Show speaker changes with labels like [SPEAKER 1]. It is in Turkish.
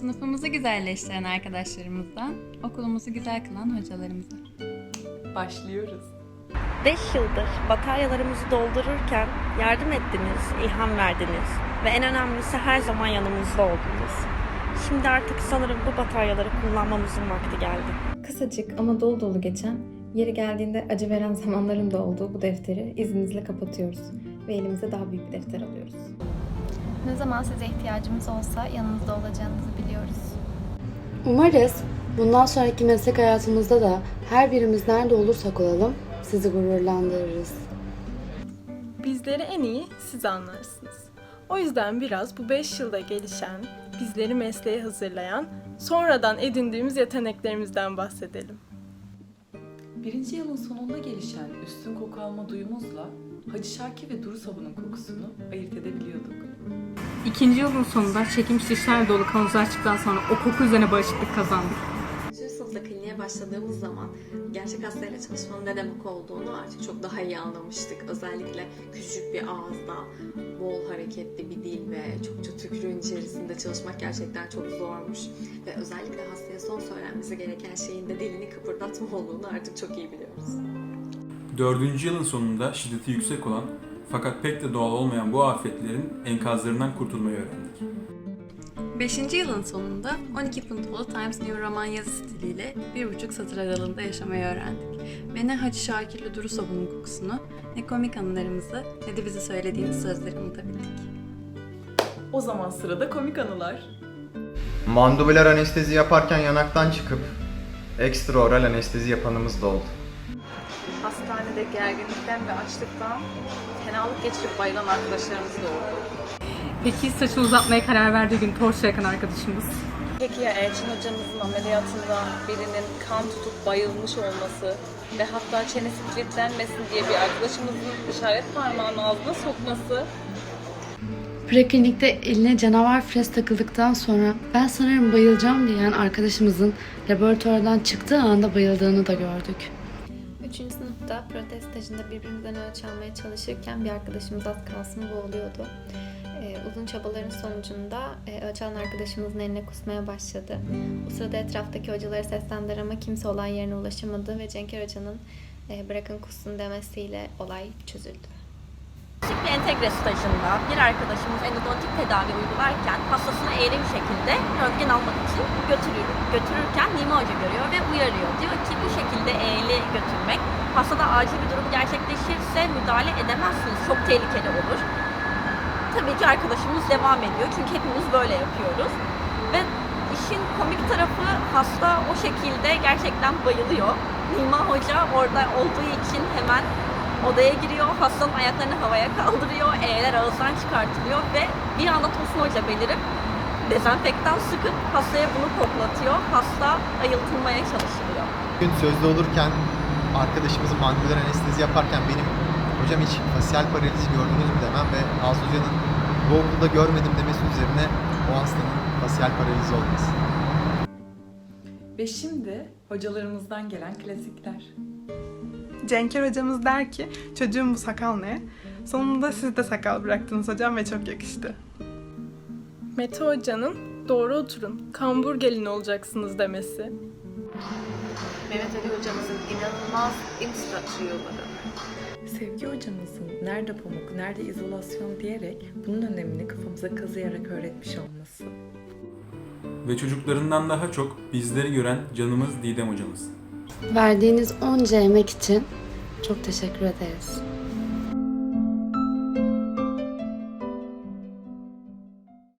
[SPEAKER 1] Sınıfımızı güzelleştiren arkadaşlarımızdan, okulumuzu güzel kılan hocalarımıza.
[SPEAKER 2] Başlıyoruz.
[SPEAKER 3] 5 yıldır bataryalarımızı doldururken yardım ettiniz, ilham verdiniz ve en önemlisi her zaman yanımızda oldunuz. Şimdi artık sanırım bu bataryaları kullanmamızın vakti geldi.
[SPEAKER 4] Kısacık ama dolu dolu geçen, yeri geldiğinde acı veren zamanların da olduğu bu defteri izninizle kapatıyoruz ve elimize daha büyük bir defter alıyoruz.
[SPEAKER 5] Ne zaman size ihtiyacımız olsa yanınızda olacağınızı biliyoruz.
[SPEAKER 6] Umarız bundan sonraki meslek hayatımızda da her birimiz nerede olursak olalım sizi gururlandırırız.
[SPEAKER 2] Bizleri en iyi siz anlarsınız. O yüzden biraz bu 5 yılda gelişen, bizleri mesleğe hazırlayan, sonradan edindiğimiz yeteneklerimizden bahsedelim.
[SPEAKER 7] Birinci yılın sonunda gelişen üstün koku alma duyumuzla Hacı Şakir ve Duru sabunun kokusunu ayırt edebiliyorduk.
[SPEAKER 8] İkinci yılın sonunda çekim şişler dolu kavanozlar çıktıktan sonra o koku üzerine bağışıklık kazandık.
[SPEAKER 9] Başladığımız zaman gerçek hastayla çalışmanın ne demek olduğunu artık çok daha iyi anlamıştık. Özellikle küçük bir ağızda bol hareketli bir dil ve çokça tükürüğün içerisinde çalışmak gerçekten çok zormuş. Ve özellikle hastaya son söylenmesi gereken şeyin de dilini kıpırdatma olduğunu artık çok iyi biliyoruz.
[SPEAKER 10] Dördüncü yılın sonunda şiddeti yüksek olan fakat pek de doğal olmayan bu afetlerin enkazlarından kurtulmayı öğrendik.
[SPEAKER 1] 5. yılın sonunda 12 puntolu Times New Roman yazı stiliyle bir buçuk satır aralığında yaşamayı öğrendik. Ve ne Hacı Şakir'le Duru sabunun kokusunu, ne komik anılarımızı, ne de bize söylediğiniz sözleri unutabildik.
[SPEAKER 2] O zaman sırada komik anılar.
[SPEAKER 11] Mandibular anestezi yaparken yanaktan çıkıp ekstra oral anestezi yapanımız da oldu.
[SPEAKER 12] Hastanede gerginlikten ve açlıktan fenalık geçirip bayılan arkadaşlarımız da oldu.
[SPEAKER 8] Peki saçı uzatmaya karar verdiği gün torç yakan arkadaşımız.
[SPEAKER 12] Peki ya Elçin hocamızın ameliyatında birinin kan tutup bayılmış olması ve hatta çenesi kilitlenmesin diye bir arkadaşımızın işaret parmağını ağzına sokması
[SPEAKER 6] Preklinikte eline canavar fres takıldıktan sonra ben sanırım bayılacağım diyen arkadaşımızın laboratuvardan çıktığı anda bayıldığını da gördük.
[SPEAKER 5] Üçüncü sınıfta protez stajında birbirimizden ölçü almaya çalışırken bir arkadaşımız az kalsın boğuluyordu. Ee, uzun çabaların sonucunda e, ölçü alan arkadaşımızın eline kusmaya başladı. O sırada etraftaki hocaları seslendiler ama kimse olay yerine ulaşamadı ve Cenker Hoca'nın e, bırakın kussun demesiyle olay çözüldü.
[SPEAKER 3] Küçük bir entegre stajında bir arkadaşımız endodontik tedavi uygularken hastasını eğri bir şekilde röntgen almak için götürür, götürürken Nima Hoca görüyor ve uyarıyor. Diyor ki bu şekilde eğri götürmek hastada acil bir durum gerçekleşirse müdahale edemezsiniz. Çok tehlikeli olur. Tabii ki arkadaşımız devam ediyor çünkü hepimiz böyle yapıyoruz. Ve işin komik tarafı hasta o şekilde gerçekten bayılıyor. Nima Hoca orada olduğu için hemen odaya giriyor, hastanın ayaklarını havaya kaldırıyor, eğeler ağızdan çıkartılıyor ve bir anda Tosun Hoca belirip dezenfektan sıkıp hastaya bunu koklatıyor. Hasta ayıltılmaya çalışılıyor.
[SPEAKER 11] Gün sözlü olurken arkadaşımızın mandibular anestezi yaparken benim hocam hiç fasyal paralizi gördünüz mü demem ve Nazlı Hoca'nın bu okulda görmedim demesi üzerine o hastanın fasyal paralizi olması.
[SPEAKER 7] Ve şimdi hocalarımızdan gelen klasikler.
[SPEAKER 2] Cenker hocamız der ki, çocuğum bu sakal ne? Sonunda siz de sakal bıraktınız hocam ve çok yakıştı. Mete hocanın doğru oturun, kambur gelin olacaksınız demesi.
[SPEAKER 12] Mehmet Ali hocamızın inanılmaz infrastructure yolları.
[SPEAKER 7] Sevgi hocamızın nerede pamuk, nerede izolasyon diyerek bunun önemini kafamıza kazıyarak öğretmiş olması.
[SPEAKER 10] Ve çocuklarından daha çok bizleri gören canımız Didem hocamız.
[SPEAKER 6] Verdiğiniz onca emek için çok teşekkür ederiz.